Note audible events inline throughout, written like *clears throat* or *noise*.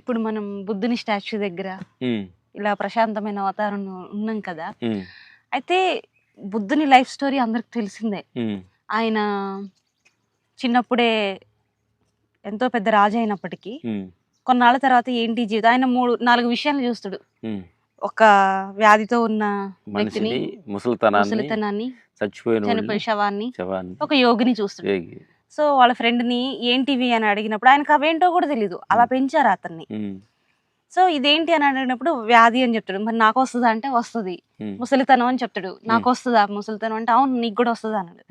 ఇప్పుడు మనం బుద్ధుని స్టాచ్యూ దగ్గర ఇలా ప్రశాంతమైన వాతావరణం ఉన్నాం కదా. అయితే బుద్ధుని లైఫ్ స్టోరీ అందరికి తెలిసిందే. ఆయన చిన్నప్పుడే ఎంతో పెద్ద రాజు అయినప్పటికీ కొన్నాళ్ళ తర్వాత ఏంటి జీవితం? ఆయన మూడు నాలుగు విషయాలు చూస్తాడు. ఒక వ్యాధితో ఉన్న వ్యక్తిని ముసలితనాన్ని చచ్చిపోయిన చనిపోయిన శవాన్ని ఒక యోగిని చూస్తాడు. సో వాళ్ళ ఫ్రెండ్ని ఏంటివి అని అడిగినప్పుడు ఆయనకు అవేంటో కూడా తెలియదు అలా పెంచారు అతన్ని. సో ఇదేంటి అని అడిగినప్పుడు వ్యాధి అని చెప్తాడు. మరి నాకు వస్తుందా? అంటే వస్తుంది. ముసలితనం అని చెప్తాడు. నాకు వస్తుందా? ముసలితనం అంటే అవును నీకు కూడా వస్తుందా? అన్నాడు.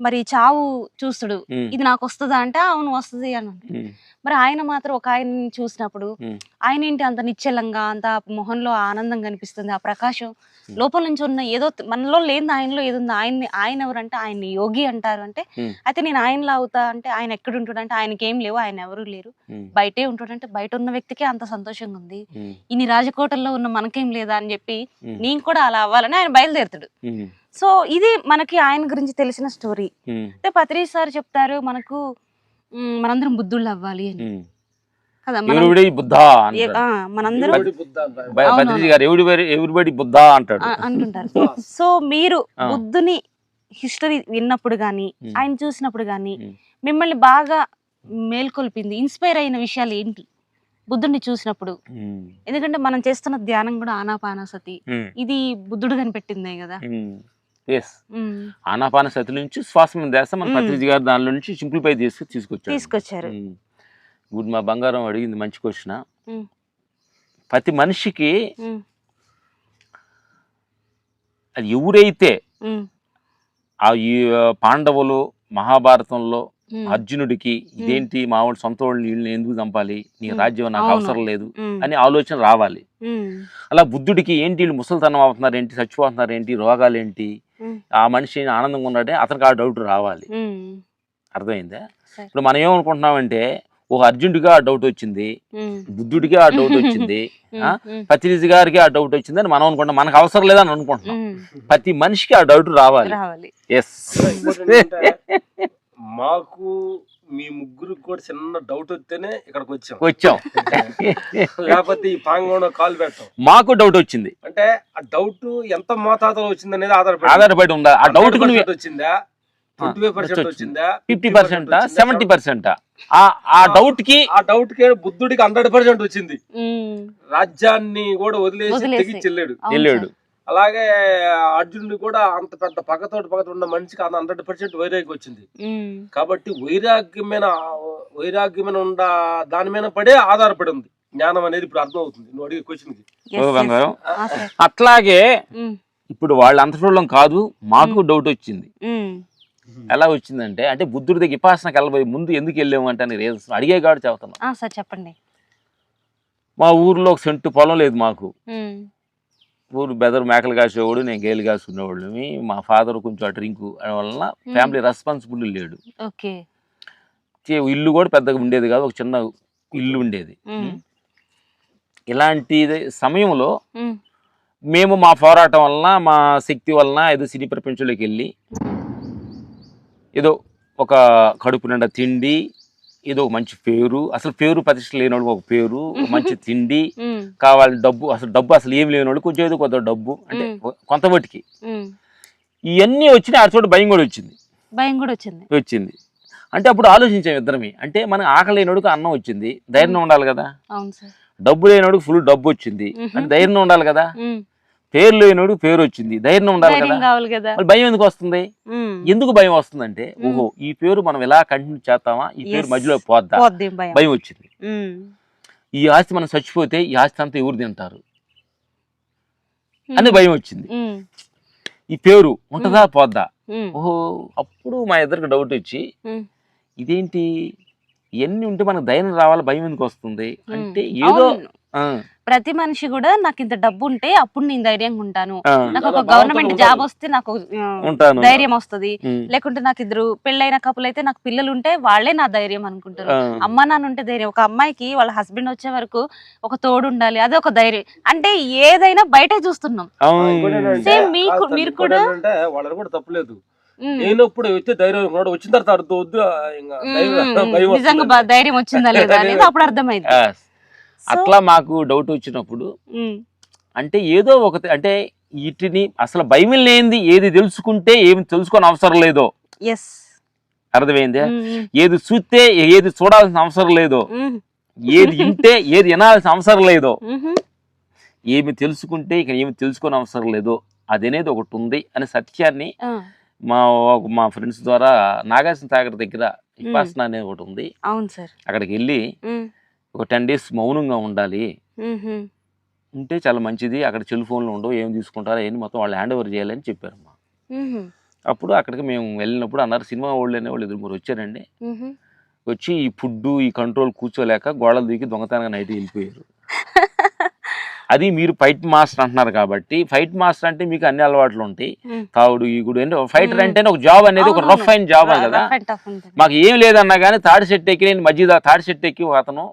మరి చావు చూస్తాడు. ఇది నాకు వస్తుందా? అంటే అవును వస్తుంది అని అన్నాడు మరి ఆయన మాత్రం ఒక ఆయన్ని చూసినప్పుడు ఆయన ఏంటి అంత నిశ్చలంగా అంత మొహంలో ఆనందం కనిపిస్తుంది ఆ ప్రకాశం లోపల నుంచి ఉన్న ఏదో మనలో లేని ఆయనలో ఏదో ఉంది ఆయన్ని ఆయన ఎవరంటే ఆయన్ని యోగి అంటారు అంటే అయితే నేను ఆయనలా అవుతా అంటే ఆయన ఎక్కడ ఉంటాడు అంటే ఆయనకి ఏం లేవు ఆయన ఎవరు లేరు. బయటే ఉంటాడంటే బయట ఉన్న వ్యక్తికే అంత సంతోషంగా ఉంది. ఇన్ని రాజకోటల్లో ఉన్న మనకేం లేదా అని చెప్పి నేను కూడా అలా అవ్వాలని ఆయన బయలుదేరుతాడు. సో ఇది మనకి ఆయన గురించి తెలిసిన స్టోరీ. అంటే పత్రి సార్ చెప్తారు మనకు మనందరం బుద్ధుళ్ళు అవ్వాలి అని. ఎవరిబడి బుద్ధ మనందరం గారు ఎవరిబడి అంటాడు. అంటుంటారు. సో మీరు. బుద్ధుని హిస్టరీ విన్నప్పుడు గానీ. ఆయన చూసినప్పుడు గానీ. మిమ్మల్ని బాగా మేల్కొల్పింది ఇన్స్పైర్ అయిన విషయాలు ఏంటి? బుద్ధుడిని చూసినప్పుడు. ఎందుకంటే మనం చేస్తున్న ధ్యానం కూడా ఆనాపానసతి ఇది బుద్ధుడు కనిపెట్టిందే కదా. ఎస్ మ్, ఆనాపాన సతి నుంచి శ్వాస మీద చేస్తే మన. పత్రిజీ గారు దానిలో నుంచి సింప్లిఫై చేసి తీసుకొచ్చారు. ఉమ్. గుడ్ మా బంగారం అడిగింది మంచి క్వశ్చన్. ప్రతి మనిషికి అది ఎవరైతే ఆ ఈ పాండవులు మహాభారతంలో అర్జునుడికి ఇదేంటి మా వాడు సొంత వాళ్ళు వీళ్ళని ఎందుకు చంపాలి? నీ. రాజ్యం నాకు. అవసరం లేదు అని ఆలోచన రావాలి. అలా బుద్ధుడికి ఏంటి వీళ్ళు ముసలితనం అవుతున్నారు ఏంటి చచ్చిపోతున్నారు ఏంటి రోగాలు ఏంటి ఆ మనిషి ఆనందంగా ఉన్నాడే అతనికి ఆ డౌట్ రావాలి. అర్థమైందా. ఇప్పుడు మనం ఏమనుకుంటున్నామంటే ఒక అర్జునుడిగా ఆ డౌట్ వచ్చింది. బుద్ధుడికి ఆ డౌట్ వచ్చింది. *laughs* పత్రిజీ గారికి ఆ డౌట్ వచ్చింది అని మనం అనుకుంటాం మనకు అవసరం లేదని అనుకుంటున్నాం. ప్రతి మనిషికి ఆ డౌట్ రావాలి. రావాలి. ఎస్ మాకు మీ ముగ్గురికి కూడా చిన్న డౌట్ వస్తేనే ఇక్కడికి వచ్చాం. వచ్చాం. *laughs* లేకపోతే ఈ పాంగంలో కాలు పెట్టాం. మాకు డౌట్ వచ్చింది. అంటే ఆ డౌట్ ఎంత మోతాదులో వచ్చింది అనేది ఆధారపడి ఆధారపడి ఉందా ఆ డౌట్ వచ్చిందా? Fifty percent seventy percent? ఆ ఆ డౌట్కి ఆ డౌట్కి బుద్ధుడికి హండ్రెడ్ పర్సెంట్ వచ్చింది. రాజ్యాన్ని కూడా వదిలేసి. తెగించి వెళ్ళాడు. అలాగే అర్జునుడు కూడా అంత పెద్ద పగతోటి పగత ఉన్న మనిషికి అంత హండ్రెడ్ పర్సెంట్ వైరాగ్యం వచ్చింది. కాబట్టి వైరాగ్యమైన వైరాగ్యమైన ఉండ దాని మీద పడే ఆధారపడి ఉంది. జ్ఞానం అనేది ఇప్పుడు అర్థం అవుతుంది నువ్వు అడిగే క్వశ్చన్. అట్లాగే ఇప్పుడు వాళ్ళ అంతటోళ్ళం కాదు మాకు డౌట్ వచ్చింది. ఎలా వచ్చిందంటే అంటే బుద్ధుడి దగ్గర ఉపాసనకి వెళ్ళబోయే ముందు ఎందుకు వెళ్ళాము అంటే అని రీజన్ అడిగే కాడు చెబుతున్నాం. ఆ, సార్ చెప్పండి. మా ఊర్లో ఒక సెంటు పొలం లేదు మాకు. ఊరు బెదరు మేకలు కాసేవాడు నేను గేలు కాసుకునేవాళ్ళని మా ఫాదర్ కొంచెం డ్రింక్ వలన ఫ్యామిలీ రెస్పాన్సిబుల్ లేడు. ఓకే. చే- ఇల్లు కూడా పెద్దగా ఉండేది కాదు ఒక చిన్న ఇల్లు ఉండేది. ఇలాంటి సమయంలో మేము. మా పోరాటం వలన మా శక్తి వలన ఏదో సినీ ప్రపంచంలోకి వెళ్ళి ఏదో ఒక కడుపు నిండా తిండి ఏదో మంచి పేరు అసలు పేరు ప్రతిష్ట లేనివాడికి ఒక పేరు ఒక *laughs* మంచి తిండి కావాలి డబ్బు అసలు డబ్బు అసలు ఏం లేనివాడు కొంచెం ఏదో కొంత డబ్బు అంటే కొంత మట్టికి మ్. ఇవన్నీ వచ్చినాయి ఆ చోట భయం కూడా వచ్చింది. భయం కూడా వచ్చింది. వచ్చింది. అంటే అప్పుడు ఆలోచించాం ఇద్దరమే. అంటే మనకు ఆకలి లేనివాడికి అన్నం వచ్చింది ధైర్యం ఉండాలి కదా. డబ్బు లేనివాడికి ఫుల్ డబ్బు వచ్చింది అంటే ధైర్యం ఉండాలి కదా. పేరు లేనివాడికి పేరు వచ్చింది. ధైర్యం ఉండాలి కదా. మరి భయం ఎందుకు వస్తుంది? ఎందుకు భయం వస్తుందంటే ఓహో ఈ పేరు మనం ఎలా కంటిన్యూ చేస్తామా? ఈ పేరు. మధ్యలో పోద్దా? భయం. వచ్చింది. ఈ ఆస్తి మనం చచ్చిపోతే ఈ ఆస్తి అంతా ఎవరు తింటారు? అని భయం వచ్చింది. ఈ పేరు ఉంటుందా? పోద్దా? ఓహో అప్పుడు మా ఇద్దరికి డౌట్ వచ్చి. ఇదేంటి? ఇవన్నీ ఉంటే మనకు ధైర్యం రావాలి భయం ఎందుకు వస్తుంది? అంటే ఏదో ప్రతి మనిషి కూడా నాకు ఇంత డబ్బు ఉంటే అప్పుడు నేను ధైర్యంగా ఉంటాను. నాకు ఒక గవర్నమెంట్. జాబ్ వస్తే నాకు ధైర్యం వస్తది. లేకుంటే నాకు ఇద్దరు పెళ్ళైన కపుల్ అయితే నాకు పిల్లలు ఉంటే వాళ్ళే నా ధైర్యం అనుకుంటారు. అమ్మ నాన్న ఉంటే ధైర్యం. ఒక అమ్మాయికి వాళ్ళ హస్బెండ్ వచ్చే వరకు ఒక తోడు ఉండాలి అదే ఒక ధైర్యం. అంటే ఏదైనా బయటే చూస్తున్నాం. Same మీకు- మీరు కూడా- తప్పులేదు. లేనప్పుడు వచ్చే ధైర్యం కూడా వచ్చిన తర్వాత అర్థం వద్దు ధైర్యం- నిజంగా వచ్చిందా లేదా *laughs* అనేది అప్పుడు అర్థమైంది. అట్లా మాకు డౌట్ వచ్చినప్పుడు అంటే ఏదో ఒకటి అంటే వీటిని అసలు భయం లేనిది ఏది తెలుసుకుంటే ఏమి తెలుసుకొని అవసరం లేదో. ఎస్ అర్థమైందే? ఏది చూస్తే ఏది చూడాల్సిన అవసరం లేదో. ఏది వింటే ఏది వినాల్సిన అవసరం లేదో. ఏమి తెలుసుకుంటే ఇక ఏమి తెలుసుకొని అవసరం లేదో అదనేది ఒకటి ఉంది అనే సత్యాన్ని మా మా ఫ్రెండ్స్ ద్వారా నాగార్జున సాగర్ దగ్గర విపాసన అనేది ఒకటి ఉంది. అవును సార్. అక్కడికి వెళ్ళి ఒక టెన్ డేస్ మౌనంగా ఉండాలి. ఉంటే చాలా మంచిది. అక్కడ సెల్ ఫోన్లు ఉండవు. ఏం తీసుకుంటారో ఏం మొత్తం వాళ్ళు హ్యాండ్ ఓవర్ చేయాలని చెప్పారమ్మా ఉమ్హు, అప్పుడు అక్కడికి మేము వెళ్ళినప్పుడు అన్నారు సినిమా వాళ్ళు అనే వాళ్ళు ఇద్దరు ముగ్గురు వచ్చారండి. వచ్చి ఈ ఫుడ్ ఈ కంట్రోల్ కూర్చోలేక గోడలు దిగి దొంగతనంగా నైట్ వెళ్ళిపోయారు. అది మీరు ఫైట్ మాస్టర్ అంటున్నారు కాబట్టి ఫైట్ మాస్టర్ అంటే మీకు అన్ని అలవాట్లు ఉంటాయి. తావుడు ఈ గుడు అంటే ఫైటర్. అంటేనే ఒక జాబ్ అనేది ఒక. రఫ్ అయిన జాబ్ కదా. మాకు ఏం లేదన్నా కానీ తాడి చెట్టు ఎక్కి నేను తా- తాడి చెట్టు ఎక్కి అతను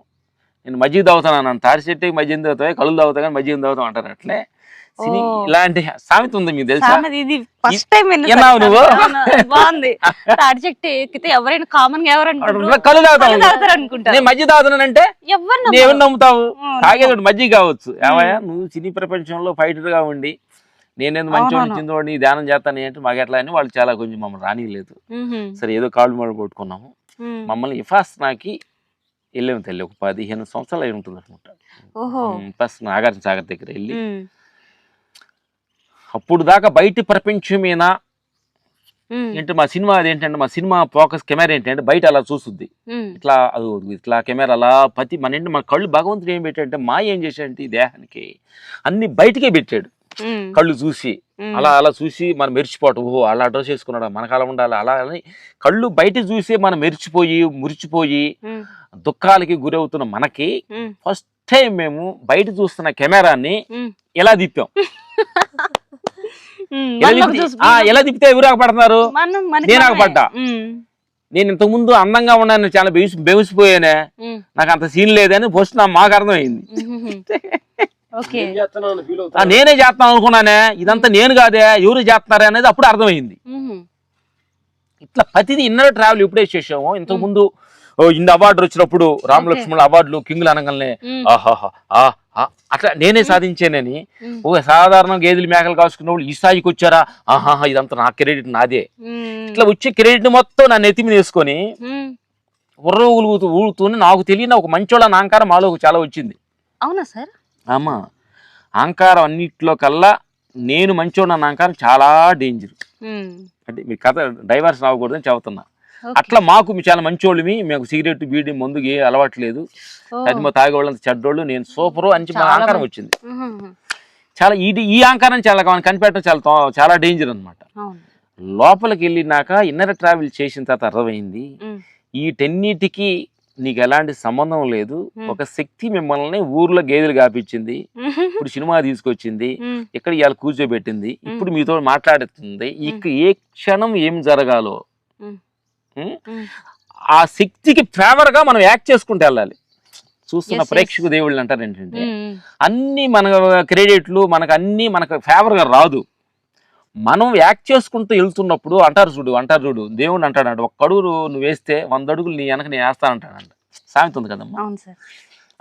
నేను మజ్జిగ తాగుతాను అన్నాను తాడి చెట్టు ఎక్కి మజ్జిగ తాగుతాయి కళ్ళు తాగుతా కానీ మజ్జిగ తాగుతాం అంటారు అట్లే సినీ. ఇలాంటి సామెత ఉంది మీకు తెలుసా? ఇది ఫస్ట్ టైం విన్నావా నువ్వు? బాగుంది. *laughs* తాడి చెట్టు ఎక్కితే ఎవరైనా కామన్గా ఎవరు అనుకుంటారు? కళ్ళు తాగుతాం కళ్ళు తాగుతారు అనుకుంటారు. నేను మజ్జిగ తాగుతున్నానంటే ఎవరు నమ్ముతావు? తాగేది మజ్జిగ కావచ్చు. ఏమయ్యా నువ్వు సినీ ప్రపంచంలో ఫైటర్గా ఉండి నేనేందు మంచి. చిందోడిని ధ్యానం చేస్తాను అంటే మాకు ఎట్లా అని వాళ్ళు చాలా కొంచెం మమ్మల్ని రానియలేదు. సరే ఏదో కాళ్ళు మడి కొట్టుకున్నాము. మ్మ్. మమ్మల్ని ఇఫాస్నాకి వెళ్ళాము తల్లి. ఒక పదిహేను సంవత్సరాలు అయి ఉంటుంది ఓహో. ఇఫాస్ నాగార్జున సాగర్ దగ్గర వెళ్ళి. అప్పుడు దాకా బయట ప్రపంచమేనా మ్మ్. ఏంటి మా సినిమా అదేంటంటే మా సినిమా ఫోకస్ కెమెరా ఏంటంటే బయట అలా చూస్తుంది. ఇట్లా అది ఇట్లా కెమెరా అలా పతి మన ఏంటి మన కళ్ళు భగవంతుడు ఏం పెట్టాడంటే మా ఏం చేశాడంటే ఈ దేహానికి అన్ని బయటకే పెట్టాడు. కళ్ళు చూసి. అలా అలా చూసి మనం మెరిచిపోవటం ఓహో అలా డ్రెస్ వేసుకున్నాడు మనకు అలా ఉండాలి అలా అని కళ్ళు బయట చూసి మనం మెరిచిపోయి మురిచిపోయి. దుఃఖాలకి గురవుతున్న మనకి. ఫస్ట్ టైం మేము బయట చూస్తున్న కెమెరాని. ఎలా తిప్పాం మ్మ్. *laughs* ఎలా తిప్పితే- ఎవరు పడుతున్నారు మనం మనకి నేను. ఆగపడ్డా. నేను ఇంతకు ముందు అందంగా ఉన్నాను చాలా బెవిసి బెవిసిపోయానే. మ్మ్. నాకు అంత సీన్ లేదని ఫస్ట్ నా మాకు అర్థమైంది. *laughs* నేనే చేస్తాను అనుకున్నానే ఇదంతా నేను కాదే ఎవరు చేస్తున్నారే అనేది అప్పుడు అర్థమైంది. ఇట్లా ప్రతిదీ ఇన్నర్ ట్రావెల్ ఎప్పుడే చేసామో. ఇంతకు ముందు ఇన్ని అవార్డు వచ్చినప్పుడు రామలక్ష్మణుల అవార్డులు కింగులు అనగానే. ఆహాహా ఆ, అట్లా నేనే సాధించానని. ఓ సాధారణ గేదెలు మేకలు కాసుకున్న వాళ్ళు ఈ స్థాయికి వచ్చారా ఆహాహా ఇదంతా నా క్రెడిట్ నాదే. ఇట్లా వచ్చే క్రెడిట్ మొత్తం నా నెత్తి మీద వేసుకొని. ఉర్ర ఊలుగుతూ ఊగుతూనే నాకు తెలియని ఒక మంచోళ్ళ అహంకారం మాలో చాలా వచ్చింది అవునా సార్ అమ్మా అహంకారం అన్నిట్లో కల్లా నేను మంచోళ్ళ అహంకారం చాలా డేంజర్. అంటే మీ కథ డైవర్స్ అవ్వకూడదని చెబుతున్నా. అట్లా మాకు చాలా మంచోళ్ళమి మేము సిగరెట్ బీడి మందు ఏ అలవాట్లేదు. అది మా తాగేవాళ్ళంత చెడ్డోళ్ళు నేను సూపరు అని చెప్పి మా మంచి- వచ్చింది. చాలా ఇది ఈ అహంకారం చాలా కనిపెట్టడం చాలా చాలా డేంజర్ అన్నమాట అవును లోపలికి వెళ్ళినాక ఇన్నర్ ట్రావెల్ చేసిన తర్వాత అర్థమైంది టెన్నిటికి నీకు ఎలాంటి సంబంధం లేదు. ఒక శక్తి మిమ్మల్ని ఊర్లో గేదెలు కాపించింది. ఇప్పుడు సినిమా తీసుకొచ్చింది. ఇక్కడ ఇవాళ కూర్చోబెట్టింది ఇప్పుడు మీతో మాట్లాడుతుంది ఇక ఏ క్షణం ఏం జరగాలో. ఆ శక్తికి ఫేవర్గా మనం యాక్ట్ చేసుకుంటూ వెళ్ళాలి. చూస్తున్న. ప్రేక్షకు దేవుళ్ళు అంటారు ఏంటంటే. అన్ని మన క్రెడిట్లు మనకు అన్ని మనకు ఫేవర్గా రాదు. మనం యాక్ట్ చేసుకుంటూ వెళ్తున్నప్పుడు అంటారు చూడు అంటారు చూడు దేవుడు అంటాడు ఒక అడుగు నువ్వు వేస్తే వంద అడుగులు నీ వెనక నేను వేస్తానంటాడంట సామెత ఉంది కదమ్మా?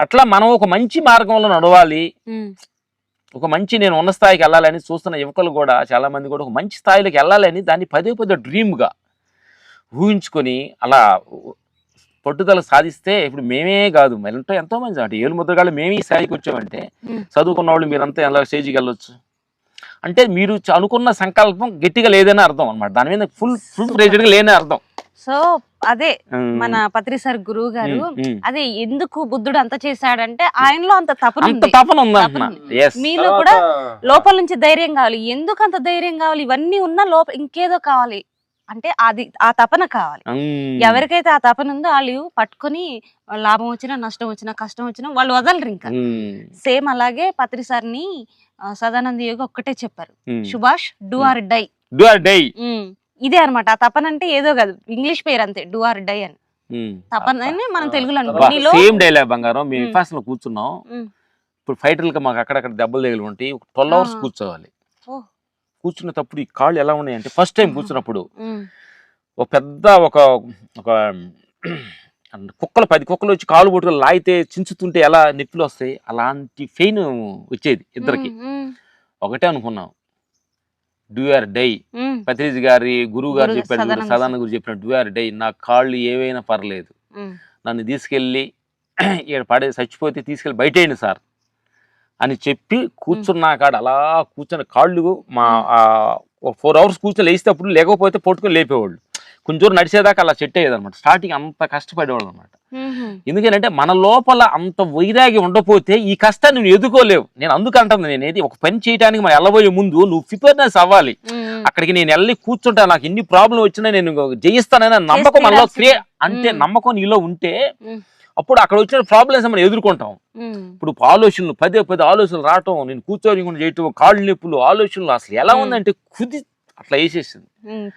అట్లా మనం ఒక మంచి మార్గంలో నడవాలి. ఒక మంచి నేను ఉన్న స్థాయికి వెళ్ళాలని చూస్తున్న యువకులు కూడా చాలా మంది కూడా ఒక మంచి స్థాయిలోకి వెళ్ళాలని దాన్ని పదే పదే డ్రీమ్గా ఊహించుకొని అలా పట్టుదల సాధిస్తే ఇప్పుడు మేమే కాదు మరింటో ఎంతో మంది అంటే ఏಳು ముద్రగాళ్ళు మేమే ఈ స్థాయికి వచ్చామంటే. చదువుకున్న వాళ్ళు మీరంతా ఎలా స్టేజ్కి వెళ్ళొచ్చు? అంటే మీరు అనుకున్న సంకల్పం గట్టిగా లేదని అర్థం అన్నమాట. దాని మీద ఫుల్ ఫుల్గా లేని అర్థం. సో అదే మన పత్రి సార్ గురువు గారు. అదే ఎందుకు బుద్ధుడు అంత చేశాడంటే ఆయనలో అంత తపన అంత ఉంది. తపన ఉంది అంటున్నా. తపన ఎస్ మీలో కూడా లోపల నుంచి ధైర్యం కావాలి. ఎందుకు అంత ధైర్యం కావాలి? ఇవన్నీ ఉన్నా లోప ఇంకేదో కావాలి. అంటే అది ఆ తపన కావాలి. ఎవరికైతే ఆ తపన ఉందో వాళ్ళు పట్టుకొని లాభం వచ్చినా నష్టం వచ్చినా కష్టం వచ్చినా వాళ్ళు వదలరు ఇంకా. సేమ్ అలాగే పత్రి సార్ని సదానంద యోగి ఒక్కటే చెప్పారు. Subhash do or die. Do or die. ఇదే అన్నమాట. ఆ తపన అంటే ఏదో కాదు. ఇంగ్లీష్ పేరు అంతే డూ ఆర్ డై అని. తపన మనం తెలుగులో సేమ్ డైలాగ్ బంగారం మేము లో కూర్చున్నాం. ఇప్పుడు ఫైటర్లకి మాకు అక్కడక్కడ దెబ్బలు తగిలి ఉంటాయి ట్వెల్వ్ అవర్స్. కూర్చోవాలి. కూర్చున్నప్పుడు ఈ కాళ్ళు ఎలా ఉన్నాయంటే ఫస్ట్ టైం. కూర్చున్నప్పుడు ఒక పెద్ద ఒక ఒక కుక్కలు పది కుక్కలు వచ్చి కాలు పట్టుకొని లాగితే చించుతుంటే ఎలా నొప్పులు వస్తాయి? అలాంటి పెయిన్ వచ్చేది ఇద్దరికి. ఒకటే అనుకున్నాం. డూ ఆర్ డై పత్రిజ్ గారి గురువు గారు చెప్పాడు సదానంద గురు చెప్పిన డూ ఆర్ డై నా కాళ్ళు ఏవైనా పర్లేదు. నన్ను తీసుకెళ్ళి *clears throat* ఇక్కడ పడే చచ్చిపోతే తీసుకెళ్ళి బయటేయండి సార్. అని చెప్పి కూర్చున్నా కాడ అలా కూర్చొని కాళ్ళు మా ఫోర్ అవర్స్ కూర్చొని లేస్తే అప్పుడు లేకపోతే పట్టుకొని లేపేవాళ్ళు. కొంచెం నడిచేదాకా అలా సెట్ అయ్యేది అనమాట స్టార్టింగ్ అంత కష్టపడేవాళ్ళు అనమాట ఎందుకంటే మన లోపల అంత వైరాగ్యం ఉండకపోతే ఈ కష్టాన్ని నువ్వు ఎదుర్కోలేవు. నేను అందుకు అంటాను నేను ఏది ఒక పని చేయడానికి మనం వెళ్ళబోయే ముందు నువ్వు ప్రిపేర్నెస్ అవ్వాలి. అక్కడికి నేను వెళ్ళి కూర్చుంటా నాకు ఎన్ని ప్రాబ్లం వచ్చినా నేను జయిస్తానని నమ్మకం మనలో. క్రియ అంటే మ్మ్. నమ్మకం నీలో ఉంటే అప్పుడు అక్కడ వచ్చిన ప్రాబ్లమ్స్ మనం ఎదుర్కొంటాం. ఇప్పుడు ఆలోచనలు పదే పదే ఆలోచనలు రావటం నేను కూర్చొని చేయటం కాళ్ళు నొప్పులు ఆలోచనలు అసలు ఎలా. ఉందంటే కుది అట్లా వేసేసింది.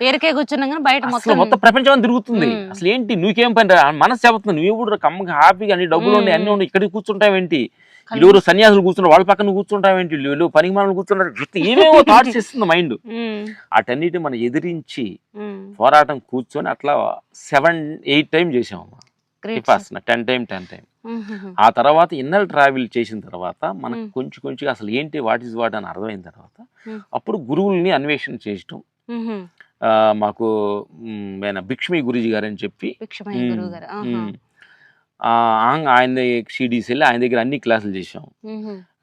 పేరుకే కూర్చున్నాం బయట మొత్తం మొత్తం ప్రపంచం తిరుగుతుంది. అసలు ఏంటి? నువ్వేం పని మనసు చెబుతుంది. నువ్వు కూడా కమ్మగా హ్యాపీగా అన్ని డబ్బులు ఉండి అన్ని ఉండి ఇక్కడికి కూర్చుంటావేంటి ఇరువురు సన్యాసులు కూర్చున్నారు వాళ్ళ పక్కన కూర్చుంటావేంటి వీళ్ళు పనికి మనం కూర్చుంటారు ఏమేమో థాట్స్ ఇస్తుంది మైండ్ ఉమ్, వాటన్నిటిని మనం ఎదిరించి పోరాటం కూర్చొని అట్లా సెవెన్ ఎయిట్ టైం చేసాము. Vipassana ten time ten time ఆ తర్వాత ఇన్నర్ ట్రావెల్ చేసిన తర్వాత మనకు మ్మ్. కొంచెం కొంచెం అసలు ఏంటి వాట్ ఈస్ వాట్ అని అర్థమైన తర్వాత మ్మ్. అప్పుడు గురువుల్ని అన్వేషణ చేయటం. ఆ, మాకు ఆయన భిక్ష్మి గురుజీ గారు. అని చెప్పి గారు ఆంగ్ ఆయన షీడీస్ వెళ్ళి ఆయన దగ్గర అన్ని క్లాసులు చేసాం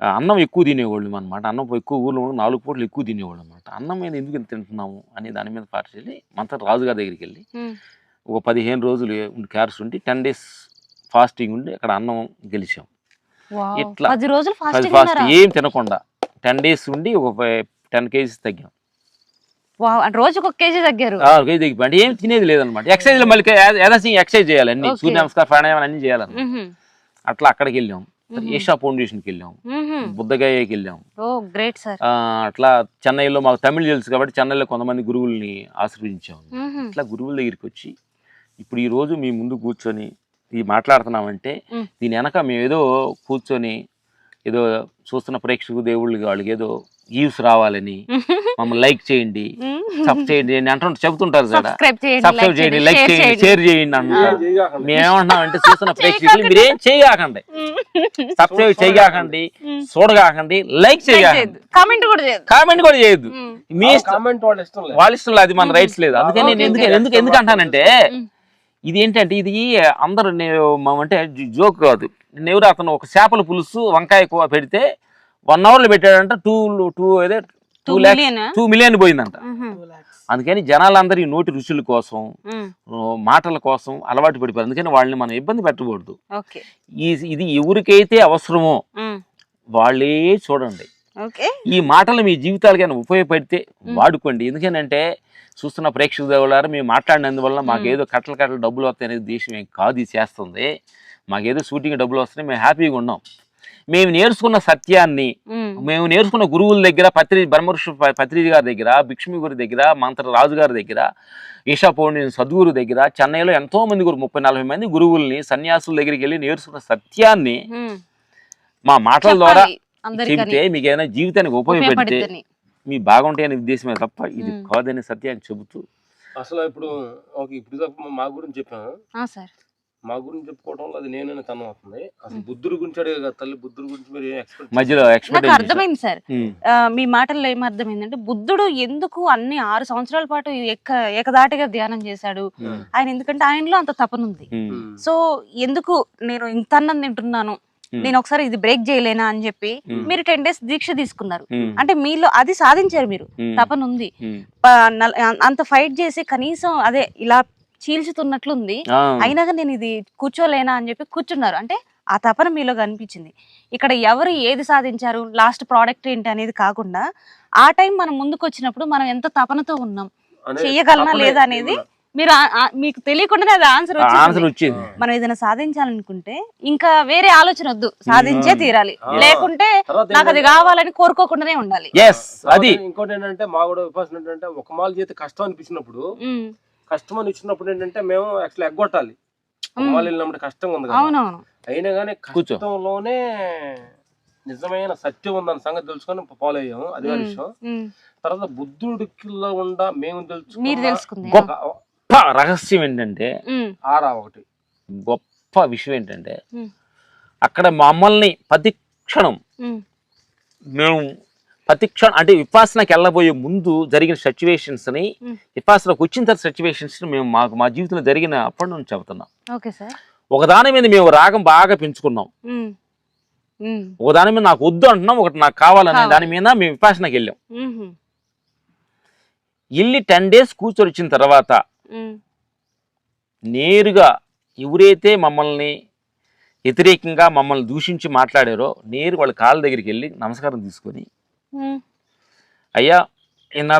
ఆ, అన్నం ఎక్కువ తినేవాళ్ళం అనమాట అన్నం ఎక్కువ ఊర్లో నాలుగు పూటలు ఎక్కువ తినేవాళ్ళం అనమాట అన్నం మీద ఎందుకు తింటున్నాము అనే దాని మీద పాటు వెళ్ళి మంత్ర రాజుగారి దగ్గరికి వెళ్ళి ఉమ్, ఒక పదిహేను రోజులు క్యార్స్ ఉండి టెన్ డేస్ ఫాస్టింగ్ ఉండి అక్కడ అన్నం గెలిచాం. ఇట్లా పది రోజులు పది ఫాస్టింగ్ ఫాస్ట్ ఏం తినకుండా టెన్ డేస్ ఉండి ఒక టెన్ కేజీస్ తగ్గాం. రోజుకు ఒక కేజీ తగ్గారు. ఆ, కేజీ తగ్గిపోయి అంటే ఏం తినేది లేదనమాట ఎక్సర్సైజ్ మళ్ళీ యథాసి ఎక్సర్సైజ్ చేయాలి అన్ని. సూర్య నమస్కారం ప్రాణాయామం అన్ని ఉహుం, అట్లా అక్కడికి వెళ్ళాం. ఏషా ఫౌండేషన్కి వెళ్ళాం. బుద్ధగయకి వెళ్ళాం. Great sir. అట్లా చెన్నైలో మాకు తమిళ్ తెలుసు కాబట్టి చెన్నైలో కొంతమంది గురువుల్ని ఆశ్రయించాం ఉహుం, ఇట్లా గురువుల దగ్గరికి వచ్చి ఇప్పుడు ఈ రోజు మీ ముందు కూర్చొని ఇది మాట్లాడుతున్నామంటే. దీని వెనక మేము ఏదో కూర్చొని ఏదో చూస్తున్న ప్రేక్షకు దేవుళ్ళకి వాళ్ళకి ఏదో వ్యూస్ రావాలని *laughs* మమ్మల్ని లైక్ చేయండి. సబ్ చేయండి అని అంటుంటే చెబుతుంటారు కదా. సబ్స్క్రైబ్ చేయండి సబ్స్క్రైబ్ like చేయండి లైక్ చేయండి షేర్ చేయండి అంటారు చేయగాకండి. మేమేమంటున్నాం అంటే చూస్తున్న *laughs* ప్రేక్షకులు మీరేం చేయగాకండి. సబ్స్క్రైబ్ చేయగాకండి ఉమ్. చూడగాకండి లైక్ చేయగాకండి. కామెంట్ కూడా చేయదు కామెంట్ కూడా మీ కామెంట్ వాళ్ళ ఇష్టం లేదు. వాళ్ళ ఇష్టం లేదు, అది మన రైట్స్ లేదు. అందుకని ఎందుకు. ఎందుకు ఎందుకు అంటానంటే. ఇది ఏంటంటే ఇది అందరు నేను అంటే జోక్ కాదు. నేను ఎవరు అతను ఒక చేపల పులుసు వంకాయ కూర పెడితే వన్ అవర్లో పెట్టాడంట టూ టూ అదే టూ ల్యాక్స్? టూ మిలియన్ పోయిందంట. అందుకని జనాలందరూ నోటి రుచుల కోసం మాటల కోసం అలవాటు పడిపోయారు. అందుకని వాళ్ళని మనం ఇబ్బంది పెట్టకూడదు. ఇది ఎవరికైతే అవసరమో వాళ్ళే చూడండి. ఈ మాటలు మీ జీవితాలకైనా ఉపయోగపడితే వాడుకోండి. ఎందుకనంటే చూస్తున్న ప్రేక్షక దేవులారు మేము మాట్లాడినందువల్ల మాకు ఏదో కట్టలు కట్టలు డబ్బులు వస్తాయి అనేది దేశం ఏం కాదు ఇది చేస్తుంది. మాకేదో షూటింగ్ డబ్బులు వస్తున్నాయి మేము హ్యాపీగా ఉన్నాం. మేము నేర్చుకున్న సత్యాన్ని మేము. నేర్చుకున్న గురువుల దగ్గర పత్రి బ్రహ్మర్షి పత్రిజి గారి దగ్గర భిక్ష్మి గురి దగ్గర మంత్ర రాజు గారి దగ్గర ఈషా పౌర్ణమి సద్గురు దగ్గర చెన్నైలో ఎంతో మంది గురు ముప్పై నలభై మంది గురువుల్ని సన్యాసుల దగ్గరికి వెళ్ళి నేర్చుకున్న సత్యాన్ని. మా మాటల ద్వారా చెబితే మీకు ఏదైనా జీవితానికి ఉపయోగపడితే మీ బాగుంటాయి అనే ఉద్దేశమే తప్ప ఇది. కాదనే సత్యాన్ని చెబుతూ. అసలు ఇప్పుడు ఓకే ఇప్పుడు మా గురించి చెప్పాను. ఆ సార్. మా గురించి చెప్పుకోవడం వల్ల అది నేననే తనం అవుతుంది. అసలు బుద్ధుడి గురించి అడిగే కదా తల్లి బుద్ధుడి గురించి మీరు మధ్యలో నాకు అర్థమైంది సార్. ఆ, మీ మాటల్లో ఏం అర్థమైందంటే బుద్ధుడు ఎందుకు అన్ని ఆరు సంవత్సరాల పాటు ఏక ఏకదాటిగా ధ్యానం చేశాడు? ఆయన ఎందుకంటే ఆయనలో అంత తపనుంది సో ఎందుకు నేను ఇంత అన్నం తింటున్నాను. నేను ఒకసారి ఇది బ్రేక్ చేయలేనా అని చెప్పి. మీరు టెన్ డేస్ దీక్ష తీసుకున్నారు. అంటే మీలో అది సాధించారు మీరు తపన ఉంది. అంత ఫైట్ చేసి కనీసం అదే ఇలా చీల్చుతున్నట్లుంది అయినా నేను ఇది కూర్చోలేనా అని చెప్పి కూర్చున్నారు. అంటే ఆ తపన మీలో కనిపించింది. ఇక్కడ ఎవరు ఏది సాధించారు లాస్ట్ ప్రోడక్ట్ ఏంటి అనేది కాకుండా ఆ టైం మనం ముందుకు వచ్చినప్పుడు మనం ఎంత తపనతో ఉన్నాం చెయ్యగలనా లేదా అనేది మీరు మీకు తెలియకుండానే అది ఆన్సర్ ఆన్సర్ వచ్చింది. మనం ఏదైనా సాధించాలనుకుంటే ఇంకా వేరే ఆలోచన వద్దు. సాధించే తీరాలి. లేకుంటే నాకు అది కావాలని కోరుకోకుండానే ఉండాలి. అది. ఇంకోటి ఏంటంటే మా కూడా విపాసన ఏంటంటే ఒక మాల చేతి కష్టం అనిపించినప్పుడు కష్టం అని ఇచ్చినప్పుడు ఏంటంటే మేము యాక్చువల్ ఎగ్గొట్టాలి. మాల వెళ్ళినప్పుడు కష్టంగా ఉంది కదా. అవునవును. అయినా కానీ. కష్టంలోనే నిజమైన సత్యం ఉందన్న సంగతి తెలుసుకొని ఫాలో అయ్యాము. అది విషయం. తర్వాత బుద్ధుడికిలో ఉండ మేము మీరు తెలుసుకున్న తెలుసుకుంది గొప్ప రహస్యం ఏంటంటే ఆరా ఒకటి. గొప్ప విషయం ఏంటంటే అక్కడ మమ్మల్ని ప్రతి క్షణం ఉమ్, మేము ప్రతి క్షణం అంటే విపాసనకి వెళ్ళబోయే ముందు జరిగిన సిచ్యువేషన్స్ని. విపాసనకు వచ్చిన తర్వాత సిచ్యువేషన్స్ మేము మాకు మా జీవితంలో జరిగిన అప్పటి నుంచి చెబుతున్నాం. Okay sir. ఒకదాని మీద మేము రాగం బాగా పెంచుకున్నాం. ఉమ్, ఒకదాని మీద నాకు వద్దు అంటున్నాం ఒకటి నాకు కావాలనే కావాలి. దాని మీద మేము విపాసనకి వెళ్ళాం. వెళ్ళి టెన్ డేస్ కూర్చొని వచ్చిన తర్వాత నేరుగా ఎవరైతే మమ్మల్ని వ్యతిరేకంగా మమ్మల్ని దూషించి మాట్లాడారో నేరు వాళ్ళ కాళ్ళ దగ్గరికి వెళ్ళి నమస్కారం తీసుకొని అయ్యా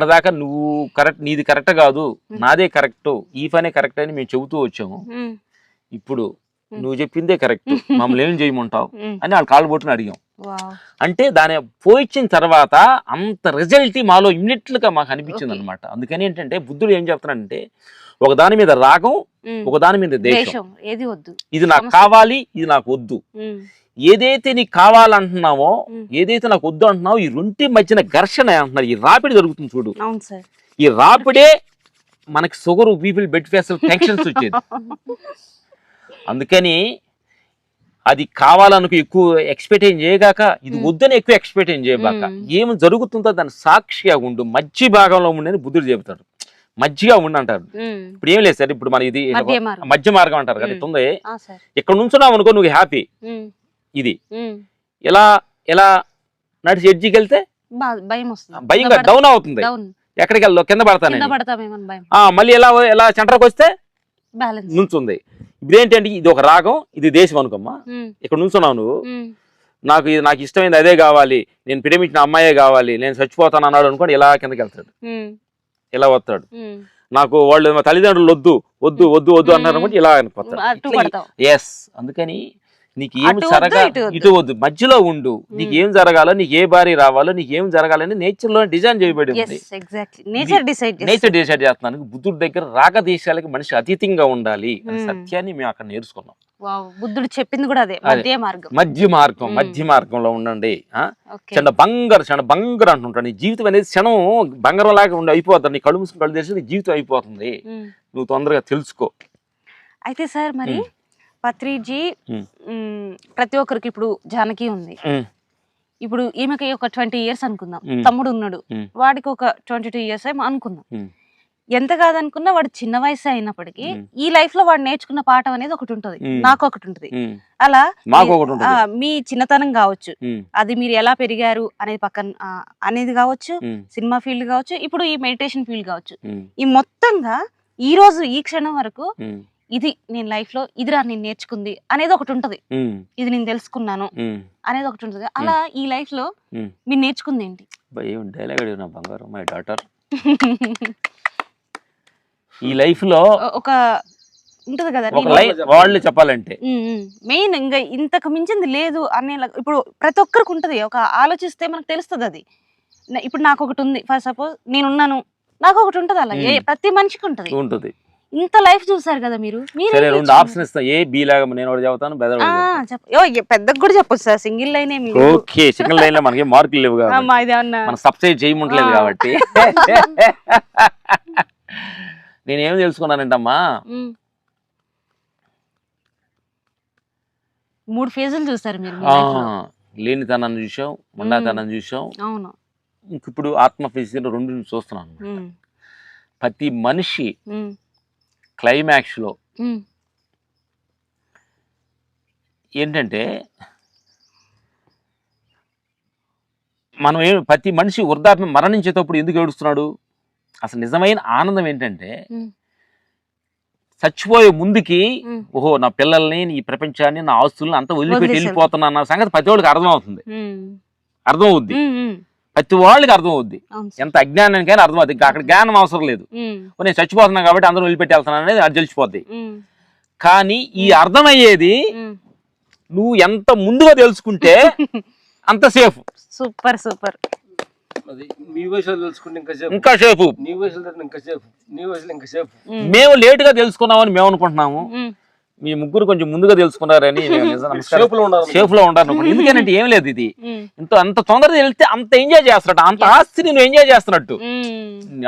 దాకా నువ్వు కరెక్ట్ నీది కరెక్ట్ కాదు నాదే కరెక్ట్ ఈ పనే కరెక్ట్ అని మేము చెబుతూ వచ్చాము. ఇప్పుడు నువ్వు చెప్పిందే కరెక్ట్ *laughs* మమ్మల్ని ఏం చేయమంటావు. అని వాళ్ళ కాళ్ళు పట్టుకుని అడిగాం. అంటే దాని పోయిచ్చిన తర్వాత అంత రిజల్ట్ మాలో ఇమ్మీడియట్లుగా మాకు అనిపించింది అనమాట అందుకని ఏంటంటే బుద్ధుడు ఏం చెప్తున్నాడంటే ఒక దాని మీద రాగం ఒక దాని మీద దేశం. ఏది వద్దు. ఇది నాకు. కావాలి ఇది నాకు వద్దు. ఏదైతే నీకు కావాలంటున్నావో. ఏదైతే నాకు వద్దు అంటున్నావో ఈ రెంటి మధ్యన ఘర్షణ అంటున్నారు. ఈ రాపిడి జరుగుతుంది చూడు. ఈ రాపిడే మనకి షుగర్ బీపీలు బెడ్ ఫేస్ టెన్షన్స్ వచ్చేది. అందుకని అది కావాలనుకు ఎక్కువ ఎక్స్పెక్ట్ ఏం చేయగాక ఇది వద్దని ఎక్కువ ఎక్స్పెక్ట్ ఏం చేయబాక. ఏమి జరుగుతుందో దాని సాక్షిగా ఉండు. మధ్య భాగంలో ఉండని బుద్ధుడు చెబుతాడు. మధ్యగా ఉండి అంటారు. ఇప్పుడు ఏం లేదు సార్ ఇప్పుడు మన ఇది మధ్య మార్గం. అంటారు కదా సార్. ఇక్కడ నుంచున్నావు అనుకో నువ్వు హ్యాపీ. ఇది. ఎలా ఎలా నడిచి ఎడ్జికి వెళ్తే? బా- భయం వస్తుంది. భయంగా డౌన్ అవుతుంది. ఎక్కడికి వెళ్దాం కింద పడతాను మళ్ళీ ఎలా ఎలా సెంటర్కి వస్తే? నుంచుంది. ఇదేంటంటే ఇది ఒక రాగం ఇది దేశం అనుకోమ్మా. ఇక్కడ నుంచున్నావు నువ్వు? నాకు ఇది నాకు ఇష్టమైంది అదే కావాలి. నేను ప్రేమించిన అమ్మాయే కావాలి. నేను చచ్చిపోతాను అన్నాడు అనుకోండి ఇలా కిందకి వెళ్తాడు? ఇలా వస్తాడు. నాకు వాళ్ళు మా తల్లిదండ్రులు వద్దు వద్దు వద్దు వద్దు అన్నారు అనుకోండి ఇలా పడతావు. ఎస్ అందుకని నీకు ఏం జరగా ఇటు వద్దు. మధ్యలో ఉండు. నీకు ఏం జరగాలో నీకు ఏ భారీ రావాలో నీకు ఏం జరగాలని నేచర్లో డిజైన్ చేయబడి ఉంది. నేచర్ డిసైడ్ చేస్తున్నాను. బుద్ధుడి దగ్గర రాగదేశాలకి మనిషి అతీతంగా ఉండాలి అనే. సత్యాన్ని మేము అక్కడ నేర్చుకున్నాం. బుద్ధుడు చెప్పింది కూడా అదే మధ్య మార్గం. మధ్య మార్గం. మధ్య మార్గంలో ఉండండి చిన్న బంగారు చిన్న బంగారు అంటుంటాడు. నీ జీవితం అనేది క్షణం బంగారం లాగా ఉండి అయిపోతుంది. నీ కళ్ళు మూసుకుని కళ్ళు తెరిచి నీ జీవితం అయిపోతుంది. నువ్వు తొందరగా తెలుసుకో. అయితే సార్ మరి. పత్రిజీ ప్రతి ఒక్కరికి ఇప్పుడు జానకి ఉంది. ఇప్పుడు ఈమెకి ఒక ట్వంటీ ఇయర్స్ అనుకుందాం. తమ్ముడు ఉన్నాడు. వాడికి ఒక ట్వంటీ టూ ఇయర్స్ ఏమో అనుకుందాం. ఎంత కాదనుకున్నా వాడు చిన్న వయసు అయినప్పటికీ. ఈ లైఫ్లో వాడు నేర్చుకున్న పాఠం అనేది ఒకటి ఉంటది. నాకు ఒకటి ఉంటది. అలా మీ- చిన్నతనం కావచ్చు. అది మీరు ఎలా పెరిగారు అనేది పక్కన అనేది కావచ్చు సినిమా ఫీల్డ్ కావచ్చు ఇప్పుడు ఈ మెడిటేషన్ ఫీల్డ్ కావచ్చు. ఈ మొత్తంగా ఈ రోజు ఈ క్షణం వరకు ఇది నేను లైఫ్లో ఇదిరా నేను నేర్చుకుంది అనేది ఒకటి ఉంటది. ఇది నేను తెలుసుకున్నాను. అనేది ఒకటి ఉంటది. అలా ఈ లైఫ్లో. మీరు నేర్చుకుంది ఏంటి? డైలాగ్ అడిగిన బంగారం మై డాటర్ *laughs* ఈ లైఫ్లో ఒక ఉంటది కదా వాళ్ళు చెప్పాలంటే. మెయిన్ ఇంకా ఇంతకు మించింది లేదు అనే ఇప్పుడు ప్రతి ఒక్కరికి ఉంటది ఒక ఆలోచిస్తే మనకు తెలుస్తుంది అది. ఇప్పుడు నాకు ఒకటి ఉంది ఫర్ సపోజ్ నేనున్నాను నాకు ఒకటి ఉంటది అలా ఏ మ్మ్. ప్రతి మనిషికి ఉంటది. ఉంటుంది. ఇంత లైఫ్ చూసారు కదా మీరు రెండు ఆప్షన్ ఇస్తా ఏ బి లాగా నేను ఒకటి చెబుతాను బెదర్ పెద్దకు కూడా చెప్పొచ్చు sir single line. Okay single లైన్లో మనకి మార్కులు లేవు కాబట్టి. మనం సబ్సిడీ చేయమంటలేదు. కాబట్టి. *laughs* *laughs* నేనేం తెలుసుకున్నానంటమ్మా మ్మ్. మూడు ఫేజులు చూసారు మీరు. లేనితనాన్ని చూసాం ఉండాతనాన్ని చూసాం అవును ఇంక ఇప్పుడు ఆత్మ ఫిజికల్ రెండు చూస్తున్నాను. ప్రతి మనిషి. క్లైమాక్స్లో. ఏంటంటే మనం ఏం ప్రతి మనిషి వృద్ధాప్యం మరణించేటప్పుడు ఎందుకు ఏడుస్తున్నాడు అసలు నిజమైన ఆనందం ఏంటంటే. చచ్చిపోయే ముందుకి. ఓహో నా పిల్లల్ని ఈ ప్రపంచాన్ని నా ఆస్తుల్ని అంతా వదిలిపెట్టి. వెళ్ళిపోతున్నా అన్న సంగతి ప్రతి వాళ్ళకి అర్థం అవుతుంది. అర్థం అవుద్ది. ప్రతి వాళ్ళకి అర్థం అవుద్ది. ఎంత అజ్ఞానానికైనా అర్థం అవుద్ది ఇంకా అక్కడ జ్ఞానం అవసరం లేదు నేను చచ్చిపోతున్నాను కాబట్టి అందరూ వదిలిపెట్టి వెళ్తున్నాను అనేది అది తెలిసిపోద్ది. కానీ ఈ అర్థమయ్యేది. నువ్వు ఎంత ముందుగా తెలుసుకుంటే *laughs* అంత సేఫ్ సూపర్ సూపర్ అది మీ వయసులో తెలుసుకుంటే ఇంకా సేపు. ఇంకా సేఫ్ నీ వయసులో తెలిస్తే ఇంకా సేపు. నీ వయసులో ఇంకా సేపు. మ్మ్. మేము లేటుగా తెలుసుకున్నామని మేము అనుకుంటున్నాము. మీ ముగ్గురు కొంచెం ముందుగా తెలుసుకున్నారని *laughs* ఉండాలి. సేఫ్లో అనుకోండి. ఎందుకంటే ఏం లేదు ఇది. ఇంత అంత తొందరగా వెళ్తే అంత ఎంజాయ్ చేస్తున్నట్టు అంత ఆస్తిని నువ్వు ఎంజాయ్ చేస్తున్నట్టు.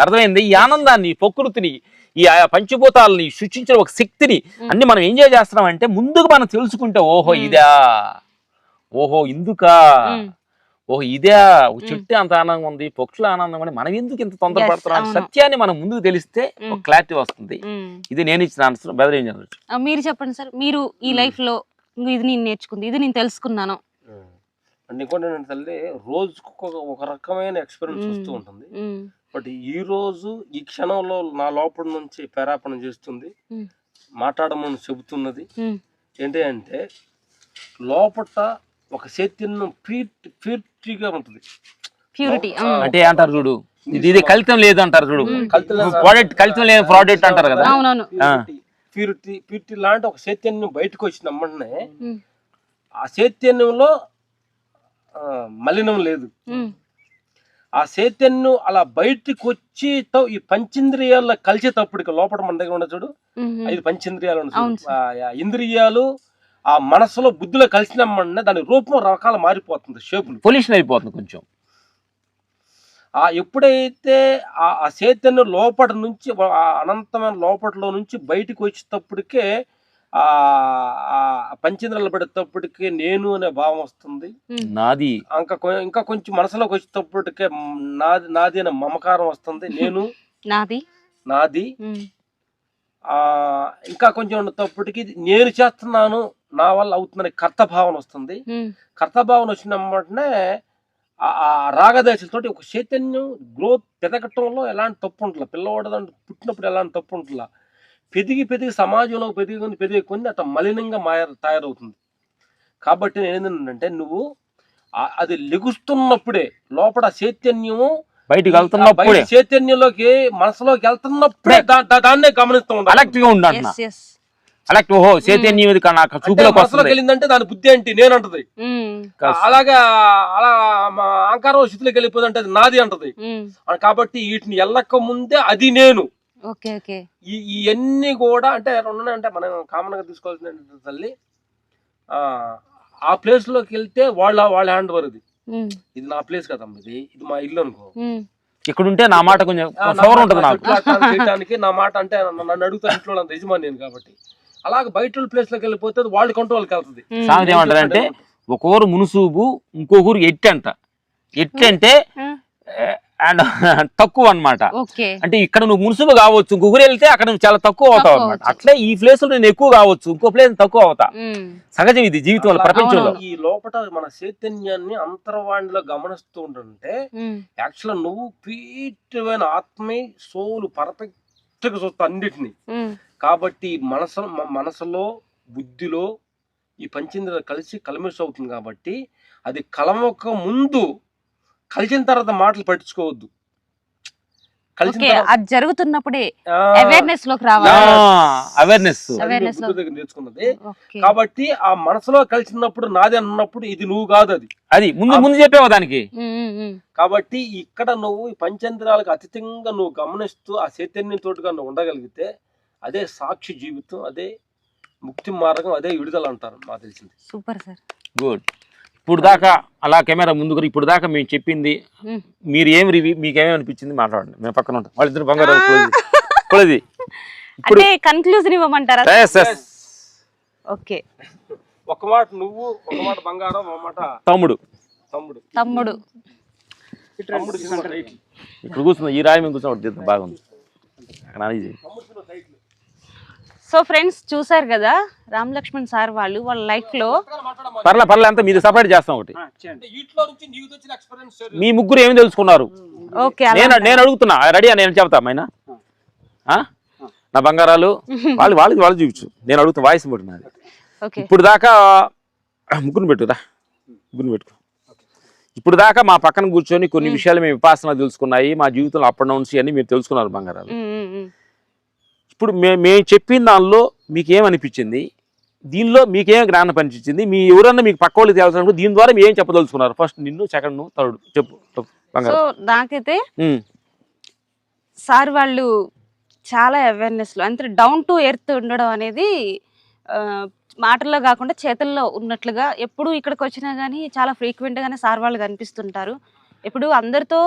అర్థమైంది? ఈ ఆనందాన్ని ఈ ప్రకృతిని ఈ ఆ పంచభూతాలని సృష్టించిన ఒక శక్తిని అన్ని మనం ఎంజాయ్ చేస్తున్నాం అంటే ముందుకు మనం తెలుసుకుంటే ఓహో. ఇదా? ఓహో ఇందుకా? ఓహో ఇదే ఒక చెట్టు అంత ఆనందంగా ఉంది పక్షుల ఆనందం ఉంది మనం ఎందుకు ఇంత తొందరపడుతున్నాం. సత్యాన్ని మనం ముందుకు తెలిస్తే ఒక. క్లారిటీ వస్తుంది. ఇది నేను ఇచ్చిన ఆన్సర్ బెదర్ ఏం చేయవచ్చు ఆ, మీరు చెప్పండి సార్ మీరు ఈ. లైఫ్లో ఇది నేను నేర్చుకుంది ఇది నేను తెలుసుకున్నాను ఇంకోటి తల్లి రోజుకు ఒక రకమైన ఎక్స్పీరియన్స్. వస్తూ ఉంటుంది. బట్ ఈ రోజు ఈ క్షణంలో నా లోపల నుంచి పేరాపణ చేస్తుంది. మాట్లాడమని చెబుతున్నది. ఏంటి అంటే లోపట ఒక చైతన్యం ప్యూర్ ప్యూరిటీగా ఉంటుంది. ప్యూరిటీ ఆ, అంటే అంటారు చూడు ఇది ఇది కలితం లేదు అంటారు చూడు. ప్రోడక్ట్ కలితం లేదు ప్రోడక్ట్ అంటారు కదా. ప్యూరిటీ ప్యూరిటీ లాంటి ఒక చైతన్యం బయటకు వచ్చిన మ్మ్. ఆ చైతన్యంలో ఆ, మలినం లేదు. ఆ చైతన్యం అలా బయటికి వచ్చి ఈ పంచేంద్రియాల్లో కలిసేటప్పటికి లోపల మన దగ్గర ఉన్న చూడు. ఐదు పంచేంద్రియాలు ఇంద్రియాలు ఆ మనసులో బుద్ధిలో కలిసినమ్మనే దాని రూపం రకాల మారిపోతుంది షేపులు. పొల్యూషన్ అయిపోతుంది కొంచెం. ఆ ఎప్పుడైతే ఆ ఆ చైతన్యం లోపల నుంచి ఆ అనంతమైన లోపట్లో నుంచి బయటికి వచ్చేటప్పటికే ఆ ఆ పంచేంద్రాలు పడేటప్పటికే నేను అనే భావం వస్తుంది. నాది. ఇంకా ఇంకా కొంచెం మనసులోకి వచ్చేటప్పటికే నాది నాది అనే మమకారం వస్తుంది. నేను. *laughs* నాది. నాది. ఆ ఇంకా కొంచెం ఉన్నప్పటికీ నేను చేస్తున్నాను నా వల్ల అవుతుందనే కర్తభావన వస్తుంది. కర్తభావన వచ్చిన వెంటనే ఆ- రాగదశలతోటి ఒక చైతన్యం గ్రోత్ పెరగటంలో ఎలాంటి తప్పు ఉంటుందా పిల్లవాడు పుట్టినప్పుడు ఎలాంటి తప్పు ఉంటుందా పెరిగి పెరిగి సమాజంలో పెరిగి కొన్ని పెరిగే కొన్ని అట్లా మలినంగా మాయ తయారవుతుంది. కాబట్టి నేను ఏంటంటే నువ్వు అది లెగుస్తున్నప్పుడే లోపల చైతన్యము బయటికి వెళ్తున్నప్పుడే. బయట చైతన్యంలోకి మనసులోకి వెళ్తున్నప్పుడే దాన్నే గమనిస్తూ ఉండాలి. అలెక్ట్గా ఉండంటున్నా ఎస్ ఎస్ అలెక్ట్ ఓహో చైతన్యం ఇది కా- నాకు అంటే చూపులోకి వస్తుంది. వెళ్ళిందంటే దాని బుద్ధి ఏంటి? నేను అంటది. అలాగా అలా మా ఆకారం స్థితిలోకి వెళ్ళిపోతుంటే అది నాది అంటది. కాబట్టి వీటిని వెళ్ళక ముందే అది నేను. Okay okay. ఈ ఇవన్నీ కూడా అంటే అంటే మనం కామన్గా తీసుకోవాల్సిన ఏంటంటే తల్లి ఆ ఆ ప్లేస్లోకి వెళ్తే వాళ్ళ వాళ్ళ హ్యాండ్ ఓవర్ ఇది నా ప్లేస్ కదమ్మా ఇది. ఇది మా ఇల్లు అనుకో. ఇక్కడ ఉంటే నా మాట కొంచెం నా మాట ఉంటుంది నాకు. చెట్లాటాలు చేయడానికి నా మాట అంటే నన్ను అడుగుతా ఇంట్లో యజమాని నేను కాబట్టి. అలాగే బయట ప్లేస్లోకి వెళ్ళిపోతే వాళ్ళ కంట్రోల్కి వెళ్తుంది. సామెత ఏమంటారంటే ఒక్కొరు మునుసూబు ఇంకొకరు ఎట్టి అంట ఎట్టి అంటే. అండ్ *laughs* తక్కువ అన్నమాట ఓకే అంటే ఇక్కడ నువ్వు మునుసుబు కావచ్చు ఇంకొకరు వెళ్తే అక్కడ నువ్వు చాలా తక్కువ అవుతావు అనమాట. అట్లే ఈ ప్లేస్లో నేను ఎక్కువ కావచ్చు ఇంకో ప్లేస్ తక్కువ అవుతా. సహజం ఇది జీవితంలో అలా- ప్రపంచంలో. ఈ లోపల మన చైతన్యాన్ని అంతర్వాణిలో గమనిస్తూ ఉంటుంటే. యాక్చువల్ నువ్వు పీఠమైన ఆత్మే సోలు పర్ఫెక్ట్గా చూస్తా అన్నిటిని. కాబట్టి మనసు మనసులో బుద్ధిలో ఈ పంచేంద్రియాలు కలిసి కలమిష్ అవుతుంది కాబట్టి అది కలమక ముందు కలిసిన తర్వాత మాటలు పట్టించుకోవద్దు. అది జరుగుతున్నప్పుడే అవేర్నెస్లోకి రావాలి. అవేర్నెస్. దగ్గర నేర్చుకున్నది. కాబట్టి ఆ మనసులో కలిసినప్పుడు నాది అన్నప్పుడు ఇది నువ్వు కాదు అది. అది ముందు ముందు చెప్పావు దానికి. కాబట్టి ఇక్కడ నువ్వు ఈ పంచేంద్రాలకు అతీతంగా నువ్వు గమనిస్తూ ఆ చైతన్యం తోటిగా నువ్వు ఉండగలిగితే అదే సాక్షి జీవితం అదే ముక్తి మార్గం అదే విడుదల అంటారు నాకు తెలిసింది. Super sir. గుడ్. ఇప్పుడు దాకా అలా కెమెరా ముందుకు రా. ఇప్పుడు దాకా మేము చెప్పింది. మీరు ఏం రివ్యూ మీకు ఏమేమి అనిపించింది మాట్లాడండి. మేము పక్కన ఉంటాం. వాళ్ళిద్దరు బంగారు *laughs* కొలది. ఇప్పుడు అంటే కన్క్లూజన్ ఇవ్వమంటారా. ఓకే. ఒక మాట నువ్వు ఒక మాట బంగారం ఒక మాట తమ్ముడు. తమ్ముడు. తమ్ముడు. తమ్ముడు సినిమా టైటిల్. ఇప్పుడు కూర్చున్నా ఈ రాయి మేము కూర్చున్నా బాగుంది. అక్కడ అది చేయి. సో ఫ్రెండ్స్ చూసారు కదా రామ్ లక్ష్మణ్ సార్ వాళ్ళు వాళ్ళ లైఫ్లో పర్లే పర్లే అంతా మీరు సపరేట్ చేస్తాం ఒకటి. అంటే వీటిలో నుంచి నీకు వచ్చిన ఎక్స్పీరియన్స్ మీ ముగ్గురు ఏమి తెలుసుకున్నారు? ఓకే నేను నేను అడుగుతున్నా రెడీ నేను చెప్తా మైనా ఆ? నా బంగారాలు *laughs* వాళ్ళు వాళ్ళకి వాళ్ళు చూపించు. నేను అడుగుతున్నా వాయిస్ బట్టి నాది. ఇప్పుడు దాకా ముగ్గురు పెట్టురా ముగ్గురు పెట్టుకో ఇప్పుడు దాకా మా పక్కన కూర్చొని కొన్ని విషయాలు మేము విపాసన తెలుసుకున్నాయి మా జీవితంలో అప్ అండ్ డౌన్స్ అన్ని మీరు తెలుసుకున్నారు బంగారాలు. ఇప్పుడు మే- మేము చెప్పిన దానిలో మీకు ఏమనిపించింది దీనిలో మీకేం జ్ఞానం పనిచింది మీ ఎవరన్నా మీకు పక్క వాళ్ళకి తెలిసినప్పుడు దీని ద్వారా మీరు ఏం చెప్పదలుచుకున్నారు? ఫస్ట్ నిన్ను సెకండ్ థర్డ్ చెప్పు సో నాకైతే సార్ వాళ్ళు చాలా అవేర్నెస్లో అంటే డౌన్ టు ఎర్త్ ఉండడం అనేది మాటల్లో కాకుండా చేతల్లో ఉన్నట్లుగా ఎప్పుడు ఇక్కడికి వచ్చినా కానీ చాలా ఫ్రీక్వెంట్ గానే సార్ వాళ్ళు కనిపిస్తుంటారు. ఎప్పుడు అందరితో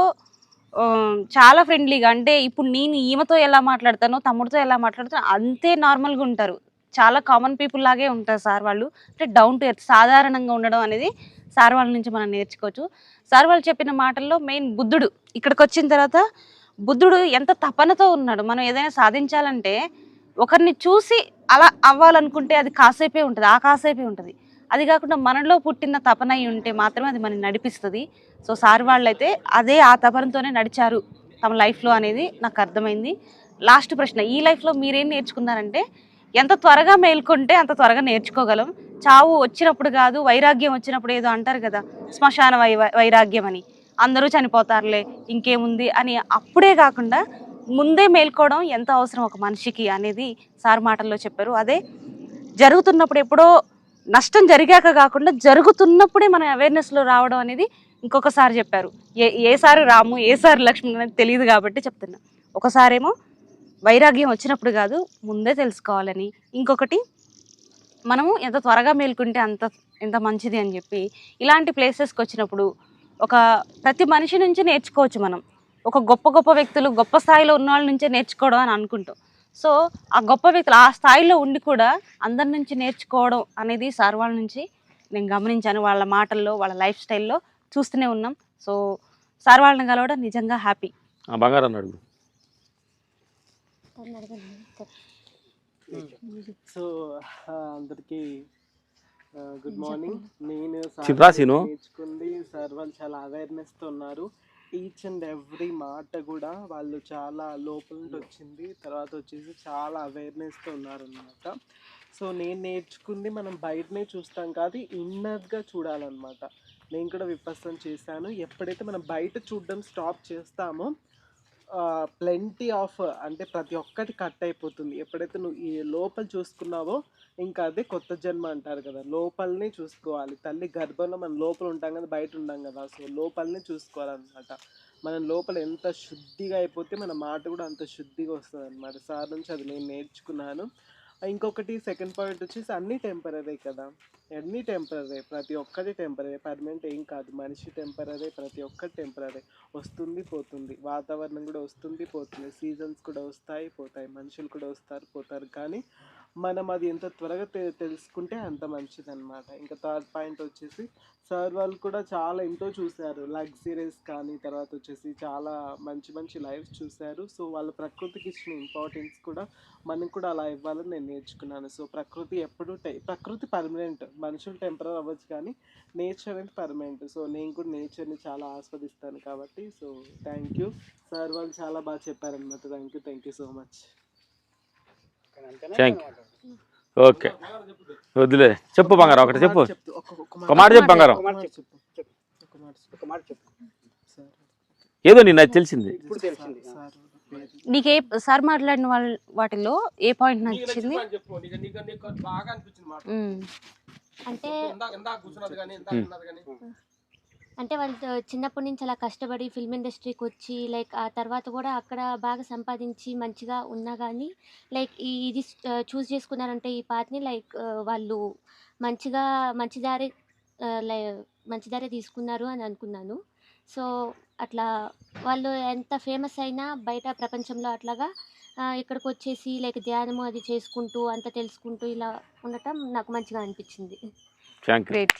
చాలా ఫ్రెండ్లీగా. అంటే ఇప్పుడు నేను ఈమెతో ఎలా మాట్లాడతానో తమ్ముడితో ఎలా మాట్లాడతానో అంతే నార్మల్గా ఉంటారు. చాలా కామన్ పీపుల్ లాగే ఉంటారు సార్ వాళ్ళు. అంటే డౌన్ టు ఎర్త్ సాధారణంగా ఉండడం అనేది సార్ వాళ్ళ నుంచి మనం నేర్చుకోవచ్చు. సార్ వాళ్ళు చెప్పిన మాటల్లో మెయిన్ బుద్ధుడు ఇక్కడికి వచ్చిన తర్వాత బుద్ధుడు ఎంత తపనతో ఉన్నాడు. మనం ఏదైనా సాధించాలంటే ఒకరిని చూసి అలా అవ్వాలనుకుంటే అది కాసేపే ఉంటుంది. ఆ కాసేపే ఉంటుంది. అది కాకుండా మనలో పుట్టిన తపన అయి ఉంటే మాత్రమే అది మనని నడిపిస్తుంది. సో సార్ వాళ్ళైతే అదే ఆ తపనతోనే నడిచారు తమ లైఫ్లో అనేది నాకు అర్థమైంది. లాస్ట్ ప్రశ్న ఈ లైఫ్లో మీరేం నేర్చుకున్నారంటే ఎంత త్వరగా మేల్కొంటే అంత త్వరగా నేర్చుకోగలం. చావు వచ్చినప్పుడు కాదు వైరాగ్యం వచ్చినప్పుడు ఏదో అంటారు కదా శ్మశాన వై వైరాగ్యం అని. అందరూ చనిపోతారులే ఇంకేముంది అని అప్పుడే కాకుండా ముందే మేల్కోవడం ఎంత అవసరం ఒక మనిషికి అనేది సార్ మాటల్లో చెప్పారు. అదే జరుగుతున్నప్పుడు ఎప్పుడో నష్టం జరిగాక కాకుండా జరుగుతున్నప్పుడే మన అవేర్నెస్లో రావడం అనేది ఇంకొకసారి చెప్పారు. ఏ ఏసారి రాము ఏ సారి లక్ష్మణ్ అనేది తెలియదు కాబట్టి చెప్తున్నా. ఒకసారేమో వైరాగ్యం వచ్చినప్పుడు కాదు ముందే తెలుసుకోవాలని. ఇంకొకటి మనము ఎంత త్వరగా మేల్కుంటే అంత ఎంత మంచిది అని చెప్పి ఇలాంటి ప్లేసెస్కి వచ్చినప్పుడు ఒక ప్రతి మనిషి నుంచి నేర్చుకోవచ్చు మనం. ఒక గొప్ప గొప్ప వ్యక్తులు గొప్ప స్థాయిలో ఉన్న వాళ్ళ నుంచే నేర్చుకోవడం అని అనుకుంటాం. సో ఆ గొప్ప వ్యక్తులు ఆ స్థాయిలో ఉండి కూడా అందరి నుంచి నేర్చుకోవడం అనేది సార్ వాళ్ళ నుంచి నేను గమనించాను. వాళ్ళ మాటల్లో వాళ్ళ లైఫ్ స్టైల్లో చూస్తూనే ఉన్నాం. సో సార్ వాళ్ళని కలవడం నిజంగా హ్యాపీ. ఆ బంగారం అడుగు. సో అందరికి గుడ్ మార్నింగ్. నేను. నేర్చుకుంది. సార్ వాళ్ళు చాలా అవేర్నెస్తో ఉన్నారు. ఈచ్ అండ్ ఎవ్రీ మాట కూడా వాళ్ళు చాలా లోపల నుండి వచ్చింది తర్వాత వచ్చేసి చాలా అవేర్నెస్తో ఉన్నారనమాట సో నేను నేర్చుకుంది మనం బయటనే చూస్తాం కాదు ఇన్నర్గా చూడాలన్నమాట. నేను కూడా విపస్సం చేశాను. ఎప్పుడైతే మనం బయట చూడడం స్టాప్ చేస్తామో ప్లెంటీ ఆఫ్ అంటే ప్రతి ఒక్కటి కట్ అయిపోతుంది. ఎప్పుడైతే నువ్వు ఈ లోపల చూసుకున్నావో ఇంకా అదే కొత్త జన్మ అంటారు కదా. లోపలనే చూసుకోవాలి. తల్లి గర్భంలో మనం లోపల ఉంటాం కదా బయట ఉంటాం కదా. సో లోపలనే చూసుకోవాలన్నమాట. మనం లోపల ఎంత శుద్ధిగా అయిపోతే మన మాట కూడా అంత శుద్ధిగా వస్తుంది అనమాట సార్ నుంచి అది నేను నేర్చుకున్నాను. ఇంకొకటి సెకండ్ పాయింట్ వచ్చేసి అన్నీ టెంపరీ కదా. అన్నీ టెంపరీ ప్రతి ఒక్కటి టెంపరీ పర్మనెంట్ ఏం కాదు. మనిషి టెంపరీ ప్రతి ఒక్కటి టెంపరీ వస్తుంది పోతుంది. వాతావరణం కూడా వస్తుంది పోతుంది. సీజన్స్ కూడా వస్తాయి పోతాయి. మనుషులు కూడా వస్తారు పోతారు. కానీ మనం అది ఎంత త్వరగా తె- తెలుసుకుంటే అంత మంచిది అనమాట ఇంకా థర్డ్ పాయింట్ వచ్చేసి సార్ వాళ్ళు కూడా చాలా ఎంతో చూశారు. లగ్జరీస్ కానీ తర్వాత వచ్చేసి చాలా మంచి మంచి లైఫ్స్ చూశారు. సో వాళ్ళ ప్రకృతికి ఇచ్చిన ఇంపార్టెన్స్ కూడా మనకు కూడా అలా ఇవ్వాలని నేను నేర్చుకున్నాను. సో ప్రకృతి ఎప్పుడు ప్రకృతి పర్మనెంట్. మనుషులు టెంపరర్ అవ్వచ్చు కానీ నేచర్ అనేది పర్మనెంట్. సో నేను కూడా నేచర్ని చాలా ఆస్వాదిస్తాను కాబట్టి సో థ్యాంక్ యూ. సార్ వాళ్ళు చాలా బాగా చెప్పారనమాట thank you thank you so much. Thank you okay. వద్దులే చెప్పు బంగారం ఒకటి చెప్పు. ఒక- మాట చెప్పు బంగారం. ఏదో నిన్న అది తెలిసింది. నీకు సార్ మాట్లాడిన వాళ్ళ వాటిలో ఏ పాయింట్ నచ్చింది. అంటే అంటే వాళ్ళు చిన్నప్పటి నుంచి అలా కష్టపడి ఫిల్మ్ ఇండస్ట్రీకి వచ్చి లైక్ ఆ తర్వాత కూడా అక్కడ బాగా సంపాదించి మంచిగా ఉన్నా కానీ లైక్ ఈ ఇది చూస్ చేసుకున్నారంటే ఈ పాత్ని లైక్ వాళ్ళు మంచిగా మంచి దారి లై- మంచి దారి తీసుకున్నారు అని అనుకున్నాను. సో అట్లా వాళ్ళు ఎంత ఫేమస్ అయినా బయట ప్రపంచంలో అట్లాగా ఇక్కడికి వచ్చేసి లైక్ ధ్యానము అది చేసుకుంటూ అంత తెలుసుకుంటూ ఇలా ఉండటం నాకు మంచిగా అనిపించింది. Thank you great